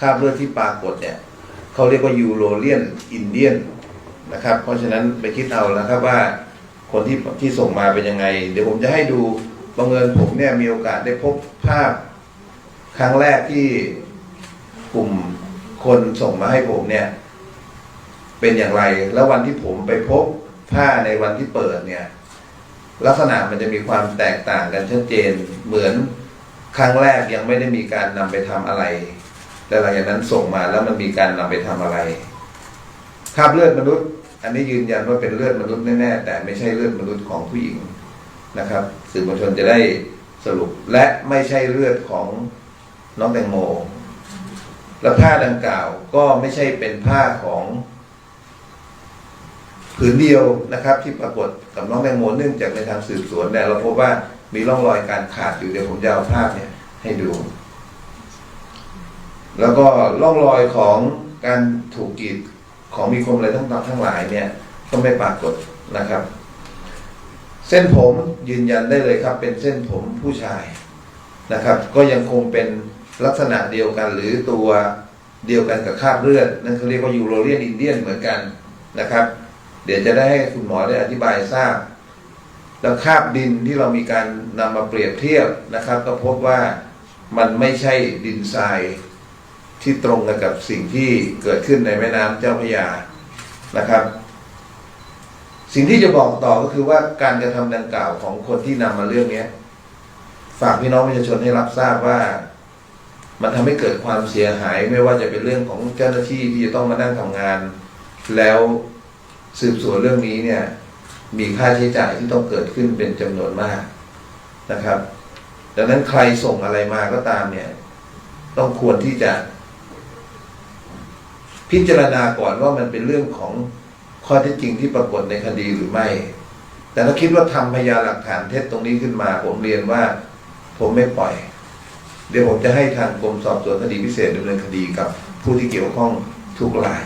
คราบเลือดที่ปรากฏเนี่ยเขาเรียกว่ายูโรเลียนอินเดียนนะครับ เพราะฉะนั้นไปคิดเอานะครับว่าคนที่ที่ส่งมาเป็นยังไง เดี๋ยวผมจะให้ดูบังเอิญผมเนี่ยมีโอกาสได้พบภาพครั้งแรกที่กลุ่มคนส่งมาให้ผมเนี่ย เป็นอย่างไร แล้ววันที่ผมไปพบผ้าในวันที่เปิดเนี่ย ลักษณะมันจะมีความแตกต่างกันชัดเจน เหมือนครั้งแรกยังไม่ได้มีการนำไปทำอะไร แต่หลังจากนั้นส่งมาแล้วมันมีการนำไปทำอะไรคราบเลือดมนุษย์ อันนี้ยืนยันว่าเป็นเลือดมนุษย์แน่ๆแต่ไม่ใช่เลือดมนุษย์ของผู้หญิงนะครับ สื่อมวลชนจะได้สรุปและไม่ใช่เลือดของน้องแตงโมและผ้าดังกล่าวก็ไม่ใช่เป็นผ้าของผืนเดียวนะครับ ที่ปรากฏกับน้องแตงโมเนื่องจากในทางสืบสวนเนี่ยเราพบว่ามีร่องรอยการขาดอยู่เดี๋ยวผมจะเอาภาพเนี่ยให้ดู แล้วก็ร่องรอยของการถูกกรีดของมีคมอะไรทั้งทั้งหลายเนี่ยก็ไม่ปรากฏนะครับ เส้นผมยืนยันได้เลยครับ เป็นเส้นผมผู้ชายนะครับ ก็ยังคงเป็นลักษณะเดียวกันหรือตัวเดียวกันกับคราบเลือด นั่นเขาเรียกว่ายูโรเลียนอินเดียนเหมือนกันนะครับ เดี๋ยวจะได้ให้คุณหมอได้อธิบายทราบ แล้วคราบดินที่เรามีการนำมาเปรียบเทียบนะครับ ก็พบว่ามันไม่ใช่ดินทราย ที่ตรงกันกับสิ่งที่เกิดขึ้นในแม่น้ำเจ้าพระยานะครับ สิ่งที่จะบอกต่อก็คือว่าการกระทำดังกล่าวของคนที่นำมาเรื่องนี้ฝากพี่น้องประชาชนให้รับทราบว่า มันทำให้เกิดความเสียหายไม่ว่าจะเป็นเรื่องของเจ้าหน้าที่ที่จะต้องมานั่งทำงาน แล้วสืบสวนเรื่องนี้เนี่ย มีค่าใช้จ่ายที่ต้องเกิดขึ้นเป็นจำนวนมากนะครับ ดังนั้นใครส่งอะไรมาก็ตามเนี่ย ต้องควรที่จะ พิจารณาก่อนว่ามันเป็นเรื่องของข้อเท็จจริงที่ปรากฏในคดีหรือไม่ แต่ถ้าคิดว่าทำพยานหลักฐานเท็จตรงนี้ขึ้นมา ผมเรียนว่าผมไม่ปล่อย เดี๋ยวผมจะให้ทางกรมสอบสวนคดีพิเศษดำเนินคดีกับผู้ที่เกี่ยวข้องทุกราย